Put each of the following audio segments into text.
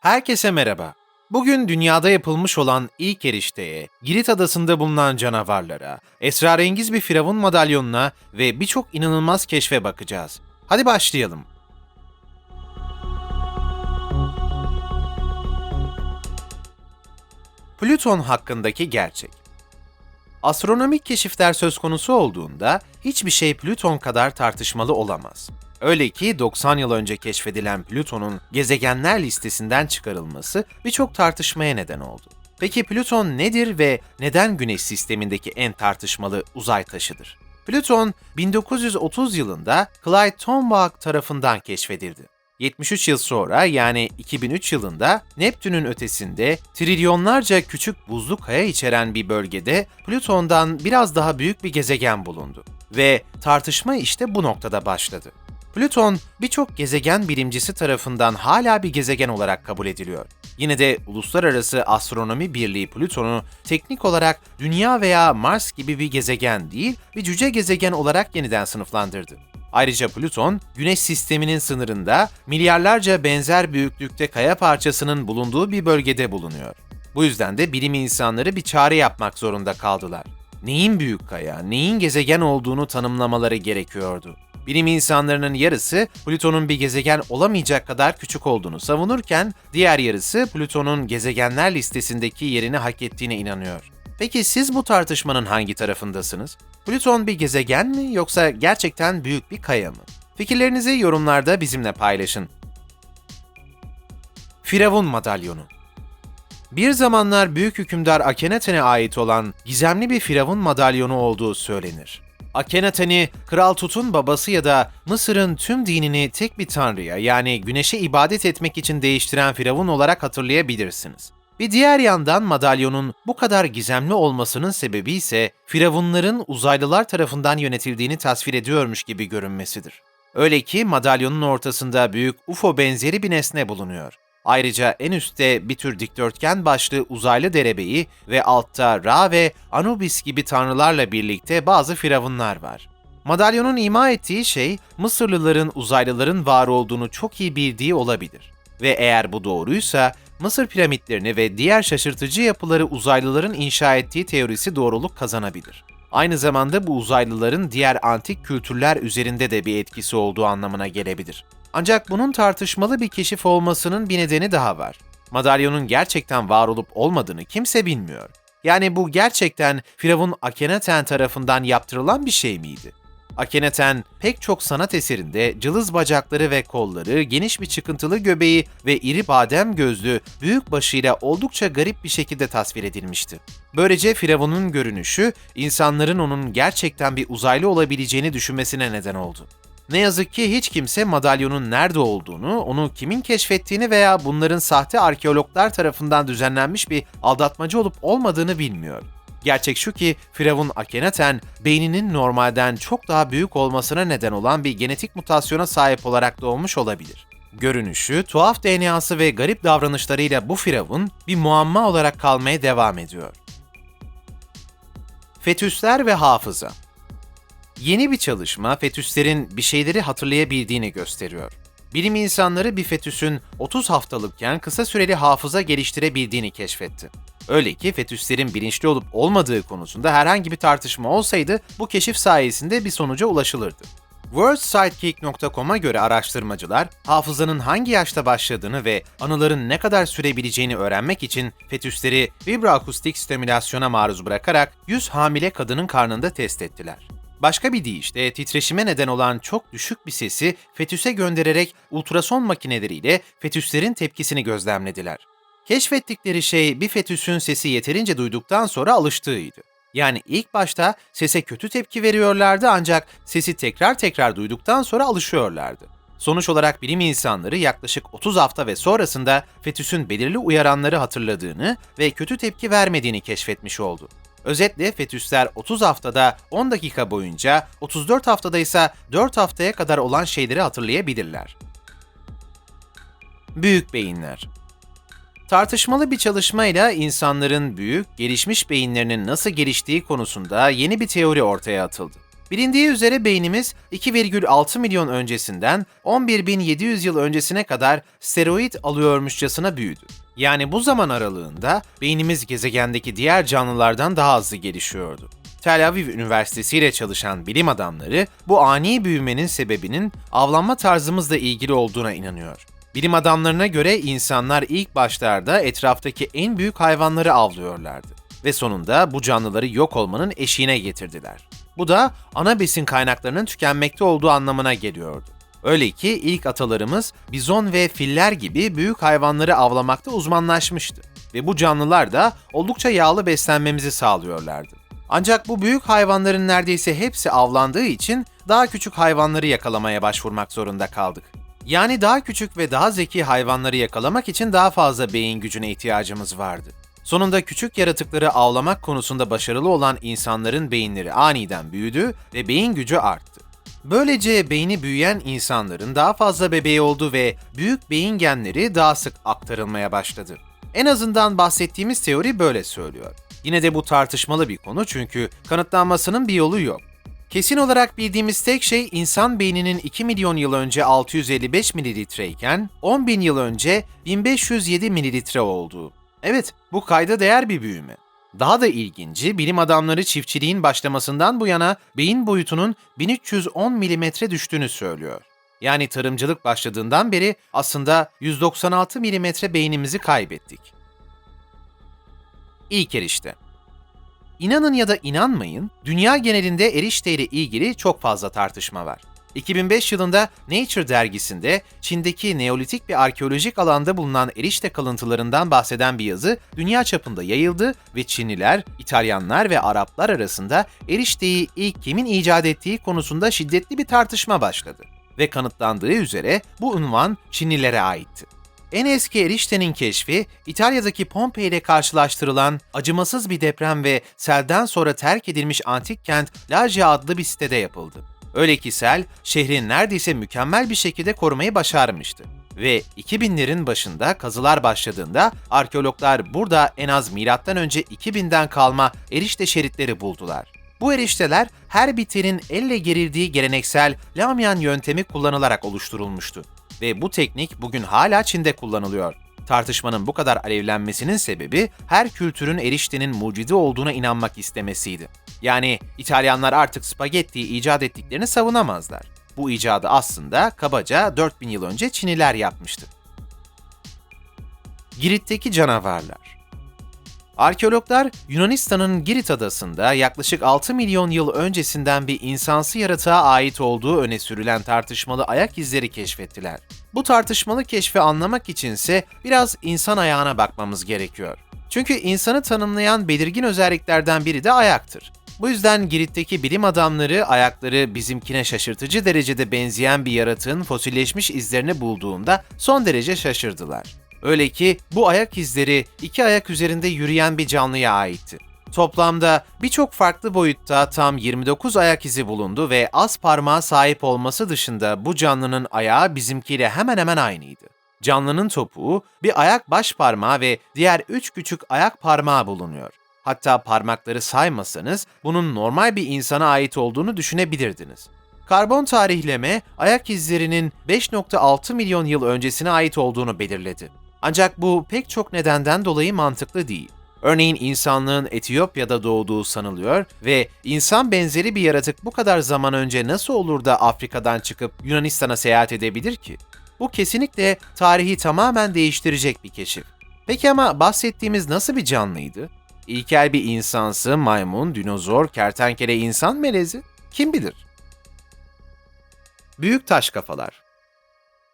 Herkese merhaba. Bugün dünyada yapılmış olan ilk erişteye, Girit adasında bulunan canavarlara, esrarengiz bir firavun madalyonuna ve birçok inanılmaz keşfe bakacağız. Hadi başlayalım. Plüton hakkındaki gerçek Astronomik keşifler söz konusu olduğunda hiçbir şey Plüton kadar tartışmalı olamaz. Öyle ki 90 yıl önce keşfedilen Plüton'un gezegenler listesinden çıkarılması birçok tartışmaya neden oldu. Peki Plüton nedir ve neden Güneş sistemindeki en tartışmalı uzay taşıdır? Plüton 1930 yılında Clyde Tombaugh tarafından keşfedildi. 73 yıl sonra yani 2003 yılında Neptün'ün ötesinde trilyonlarca küçük buzlu kaya içeren bir bölgede Plüton'dan biraz daha büyük bir gezegen bulundu. Ve tartışma işte bu noktada başladı. Plüton birçok gezegen bilimcisi tarafından hala bir gezegen olarak kabul ediliyor. Yine de Uluslararası Astronomi Birliği Plüton'u teknik olarak Dünya veya Mars gibi bir gezegen değil, bir cüce gezegen olarak yeniden sınıflandırdı. Ayrıca Plüton, Güneş sisteminin sınırında milyarlarca benzer büyüklükte kaya parçasının bulunduğu bir bölgede bulunuyor. Bu yüzden de bilim insanları bir çare yapmak zorunda kaldılar. Neyin büyük kaya, neyin gezegen olduğunu tanımlamaları gerekiyordu. Bilim insanlarının yarısı Plüton'un bir gezegen olamayacak kadar küçük olduğunu savunurken diğer yarısı Plüton'un gezegenler listesindeki yerini hak ettiğine inanıyor. Peki siz bu tartışmanın hangi tarafındasınız? Plüton bir gezegen mi yoksa gerçekten büyük bir kaya mı? Fikirlerinizi yorumlarda bizimle paylaşın. Firavun Madalyonu Bir zamanlar büyük hükümdar Akhenaten'e ait olan gizemli bir firavun madalyonu olduğu söylenir. Akhenaten'i Kral Tut'un babası ya da Mısır'ın tüm dinini tek bir tanrıya yani güneşe ibadet etmek için değiştiren firavun olarak hatırlayabilirsiniz. Bir diğer yandan madalyonun bu kadar gizemli olmasının sebebi ise firavunların uzaylılar tarafından yönetildiğini tasvir ediyormuş gibi görünmesidir. Öyle ki madalyonun ortasında büyük UFO benzeri bir nesne bulunuyor. Ayrıca en üstte bir tür dikdörtgen başlı uzaylı derebeyi ve altta Ra ve Anubis gibi tanrılarla birlikte bazı firavunlar var. Madalyonun ima ettiği şey Mısırlıların uzaylıların var olduğunu çok iyi bildiği olabilir. Ve eğer bu doğruysa Mısır piramitlerini ve diğer şaşırtıcı yapıları uzaylıların inşa ettiği teorisi doğruluk kazanabilir. Aynı zamanda bu uzaylıların diğer antik kültürler üzerinde de bir etkisi olduğu anlamına gelebilir. Ancak bunun tartışmalı bir keşif olmasının bir nedeni daha var. Madalyonun gerçekten var olup olmadığını kimse bilmiyor. Yani bu gerçekten Firavun Akhenaten tarafından yaptırılan bir şey miydi? Akhenaten pek çok sanat eserinde cılız bacakları ve kolları, geniş bir çıkıntılı göbeği ve iri badem gözlü büyük başıyla oldukça garip bir şekilde tasvir edilmişti. Böylece Firavun'un görünüşü insanların onun gerçekten bir uzaylı olabileceğini düşünmesine neden oldu. Ne yazık ki hiç kimse madalyonun nerede olduğunu, onu kimin keşfettiğini veya bunların sahte arkeologlar tarafından düzenlenmiş bir aldatmacı olup olmadığını bilmiyor. Gerçek şu ki Firavun Akhenaten beyninin normalden çok daha büyük olmasına neden olan bir genetik mutasyona sahip olarak doğmuş olabilir. Görünüşü, tuhaf DNA'sı ve garip davranışlarıyla bu Firavun bir muamma olarak kalmaya devam ediyor. Fetüsler ve hafıza Yeni bir çalışma fetüslerin bir şeyleri hatırlayabildiğini gösteriyor. Bilim insanları bir fetüsün 30 haftalıkken kısa süreli hafıza geliştirebildiğini keşfetti. Öyle ki fetüslerin bilinçli olup olmadığı konusunda herhangi bir tartışma olsaydı bu keşif sayesinde bir sonuca ulaşılırdı. WorldSidekick.com'a göre araştırmacılar, hafızanın hangi yaşta başladığını ve anıların ne kadar sürebileceğini öğrenmek için fetüsleri vibroakustik stimülasyona maruz bırakarak 100 hamile kadının karnında test ettiler. Başka bir deyişle titreşime neden olan çok düşük bir sesi fetüse göndererek ultrason makineleriyle fetüslerin tepkisini gözlemlediler. Keşfettikleri şey bir fetüsün sesi yeterince duyduktan sonra alıştığıydı. Yani ilk başta sese kötü tepki veriyorlardı ancak sesi tekrar tekrar duyduktan sonra alışıyorlardı. Sonuç olarak bilim insanları yaklaşık 30 hafta ve sonrasında fetüsün belirli uyaranları hatırladığını ve kötü tepki vermediğini keşfetmiş oldu. Özetle fetüsler 30 haftada 10 dakika boyunca, 34 haftada ise 4 haftaya kadar olan şeyleri hatırlayabilirler. Büyük beyinler Tartışmalı bir çalışmayla insanların büyük, gelişmiş beyinlerinin nasıl geliştiği konusunda yeni bir teori ortaya atıldı. Bilindiği üzere beynimiz 2,6 milyon öncesinden 11.700 yıl öncesine kadar steroid alıyormuşçasına büyüdü. Yani bu zaman aralığında beynimiz gezegendeki diğer canlılardan daha hızlı gelişiyordu. Tel Aviv Üniversitesi ile çalışan bilim adamları bu ani büyümenin sebebinin avlanma tarzımızla ilgili olduğuna inanıyor. Bilim adamlarına göre insanlar ilk başlarda etraftaki en büyük hayvanları avlıyorlardı ve sonunda bu canlıları yok olmanın eşiğine getirdiler. Bu da ana besin kaynaklarının tükenmekte olduğu anlamına geliyordu. Öyle ki ilk atalarımız bizon ve filler gibi büyük hayvanları avlamakta uzmanlaşmıştı ve bu canlılar da oldukça yağlı beslenmemizi sağlıyorlardı. Ancak bu büyük hayvanların neredeyse hepsi avlandığı için daha küçük hayvanları yakalamaya başvurmak zorunda kaldık. Yani daha küçük ve daha zeki hayvanları yakalamak için daha fazla beyin gücüne ihtiyacımız vardı. Sonunda küçük yaratıkları avlamak konusunda başarılı olan insanların beyinleri aniden büyüdü ve beyin gücü arttı. Böylece beyni büyüyen insanların daha fazla bebeği oldu ve büyük beyin genleri daha sık aktarılmaya başladı. En azından bahsettiğimiz teori böyle söylüyor. Yine de bu tartışmalı bir konu çünkü kanıtlanmasının bir yolu yok. Kesin olarak bildiğimiz tek şey insan beyninin 2 milyon yıl önce 655 mililitre iken 10 bin yıl önce 1507 mililitre olduğu. Evet, bu kayda değer bir büyüme. Daha da ilginci, bilim adamları çiftçiliğin başlamasından bu yana beyin boyutunun 1310 milimetre düştüğünü söylüyor. Yani tarımcılık başladığından beri aslında 196 milimetre beynimizi kaybettik. İlk erişte. İnanın ya da inanmayın, dünya genelinde erişte ile ilgili çok fazla tartışma var. 2005 yılında Nature dergisinde Çin'deki Neolitik bir arkeolojik alanda bulunan erişte kalıntılarından bahseden bir yazı dünya çapında yayıldı ve Çinliler, İtalyanlar ve Araplar arasında erişteyi ilk kimin icat ettiği konusunda şiddetli bir tartışma başladı. Ve kanıtlandığı üzere bu unvan Çinlilere aitti. En eski eriştenin keşfi İtalya'daki Pompei ile karşılaştırılan acımasız bir deprem ve selden sonra terk edilmiş antik kent Lajia adlı bir sitede yapıldı. Öyle ki sel şehri neredeyse mükemmel bir şekilde korumayı başarmıştı. Ve 2000'lerin başında kazılar başladığında arkeologlar burada en az önce 2000'den kalma erişte şeritleri buldular. Bu erişteler her bitenin elle gerildiği geleneksel Lamyan yöntemi kullanılarak oluşturulmuştu ve bu teknik bugün hala Çin'de kullanılıyor. Tartışmanın bu kadar alevlenmesinin sebebi her kültürün eriştenin mucidi olduğuna inanmak istemesiydi. Yani İtalyanlar artık spagettiyi icat ettiklerini savunamazlar. Bu icadı aslında kabaca 4000 yıl önce Çiniler yapmıştı. Girit'teki canavarlar Arkeologlar Yunanistan'ın Girit adasında yaklaşık 6 milyon yıl öncesinden bir insansı yaratığa ait olduğu öne sürülen tartışmalı ayak izleri keşfettiler. Bu tartışmalı keşfi anlamak içinse biraz insan ayağına bakmamız gerekiyor. Çünkü insanı tanımlayan belirgin özelliklerden biri de ayaktır. Bu yüzden Girit'teki bilim adamları ayakları bizimkine şaşırtıcı derecede benzeyen bir yaratığın fosilleşmiş izlerini bulduğunda son derece şaşırdılar. Öyle ki bu ayak izleri iki ayak üzerinde yürüyen bir canlıya aitti. Toplamda birçok farklı boyutta tam 29 ayak izi bulundu ve az parmağa sahip olması dışında bu canlının ayağı bizimkiyle hemen hemen aynıydı. Canlının topuğu, bir ayak baş parmağı ve diğer üç küçük ayak parmağı bulunuyor. Hatta parmakları saymasanız bunun normal bir insana ait olduğunu düşünebilirdiniz. Karbon tarihleme ayak izlerinin 5.6 milyon yıl öncesine ait olduğunu belirledi. Ancak bu pek çok nedenden dolayı mantıklı değil. Örneğin insanlığın Etiyopya'da doğduğu sanılıyor ve insan benzeri bir yaratık bu kadar zaman önce nasıl olur da Afrika'dan çıkıp Yunanistan'a seyahat edebilir ki? Bu kesinlikle tarihi tamamen değiştirecek bir keşif. Peki ama bahsettiğimiz nasıl bir canlıydı? İlkel bir insansı, maymun, dinozor, kertenkele insan melezi? Kim bilir? Büyük taş kafalar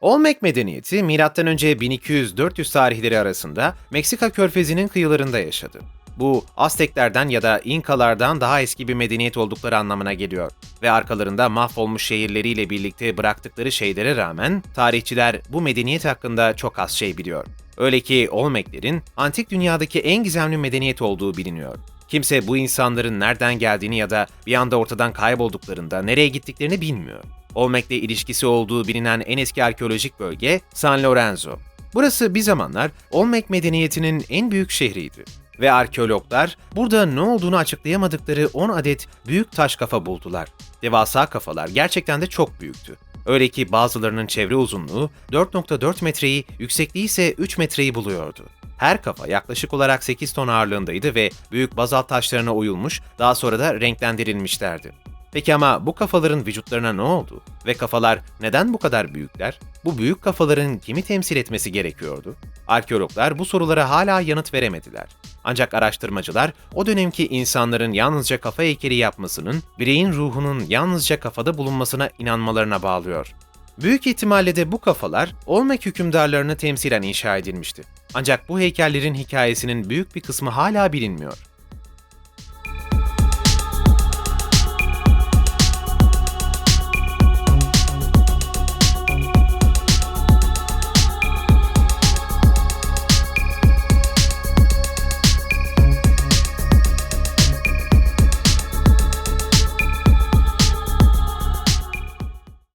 Olmec medeniyeti M.Ö. 1200-400 tarihleri arasında Meksika körfezinin kıyılarında yaşadı. Bu Azteklerden ya da İnkalardan daha eski bir medeniyet oldukları anlamına geliyor ve arkalarında mahvolmuş şehirleriyle birlikte bıraktıkları şeylere rağmen tarihçiler bu medeniyet hakkında çok az şey biliyor. Öyle ki Olmeklerin antik dünyadaki en gizemli medeniyet olduğu biliniyor. Kimse bu insanların nereden geldiğini ya da bir anda ortadan kaybolduklarında nereye gittiklerini bilmiyor. Olmec'le ilişkisi olduğu bilinen en eski arkeolojik bölge San Lorenzo. Burası bir zamanlar Olmec medeniyetinin en büyük şehriydi. Ve arkeologlar burada ne olduğunu açıklayamadıkları 10 adet büyük taş kafa buldular. Devasa kafalar gerçekten de çok büyüktü. Öyle ki bazılarının çevre uzunluğu 4.4 metreyi, yüksekliği ise 3 metreyi buluyordu. Her kafa yaklaşık olarak 8 ton ağırlığındaydı ve büyük bazalt taşlarına oyulmuş, daha sonra da renklendirilmişlerdi. Peki ama bu kafaların vücutlarına ne oldu? Ve kafalar neden bu kadar büyükler? Bu büyük kafaların kimi temsil etmesi gerekiyordu? Arkeologlar bu sorulara hala yanıt veremediler. Ancak araştırmacılar o dönemki insanların yalnızca kafa heykeli yapmasının bireyin ruhunun yalnızca kafada bulunmasına inanmalarına bağlıyor. Büyük ihtimalle de bu kafalar Olmek hükümdarlarını temsilen inşa edilmişti. Ancak bu heykellerin hikayesinin büyük bir kısmı hala bilinmiyor.